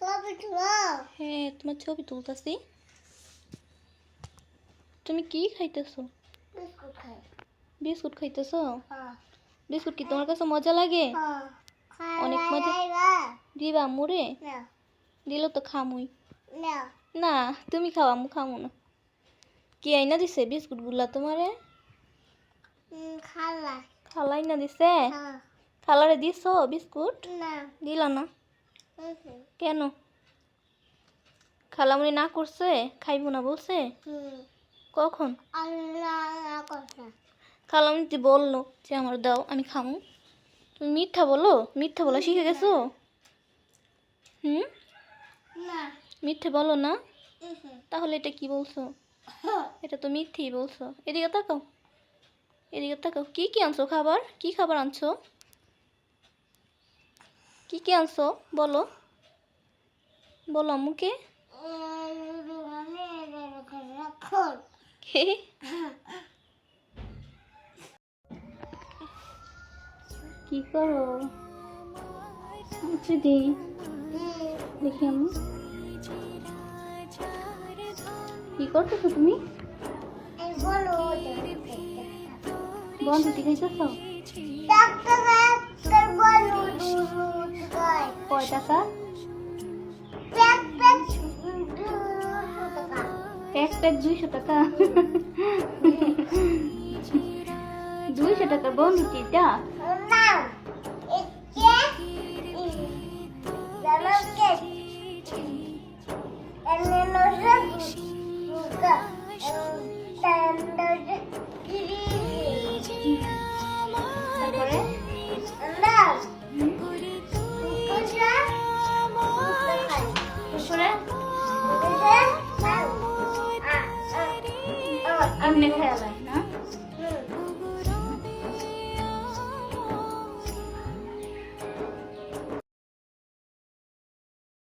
ছবি তুলো। হ্যাঁ তোমার ছবি তুলতাছি। তুমি কি খাইতেছো? বিস্কুট খাই। বিস্কুট খাইতেছো? হ্যাঁ। বিস্কুট কি তোমার কাছে মজা লাগে? হ্যাঁ। অনেক মজা। দিবা মুড়ে না। দিল তো খামুই। না। তুমি খাওয়া মু খামু না। কি আইনা দিছে বিস্কুটগুলা তোমারে খালা। খালাই না দিছে? হ্যাঁ। খালারে দিছো বিস্কুট? না। দিলা না। কেন? খালামুনি না করছে খাইবো না বলছে? কখন? খালামুনি যে বলল যে আমার দাও আমি খামু। তুমি মিথ্যা বলো মিথ্যা বলা শিখে গেছো? হুম? না। মিথ্যে বলো না। তাহলে এটা কি বলছো? এটা তো মিথ্যেই বলছো। এদিকে তাকাও। এদিকে তাকাও। কি কি আনছো খাবার? কি খাবার আনছো? কি কি আনছো? বলো। বলো আম্মুকে কে কি করো? দি দেখি আমি। কি করতেছো তুমি? বলো। বন্ধ ডাক্তার বলো টাকা প্যাক প্যাক দুইশো টাকা। দুইশো টাকা বন্ধুটিটা না মুকা আপনি খেয়াল না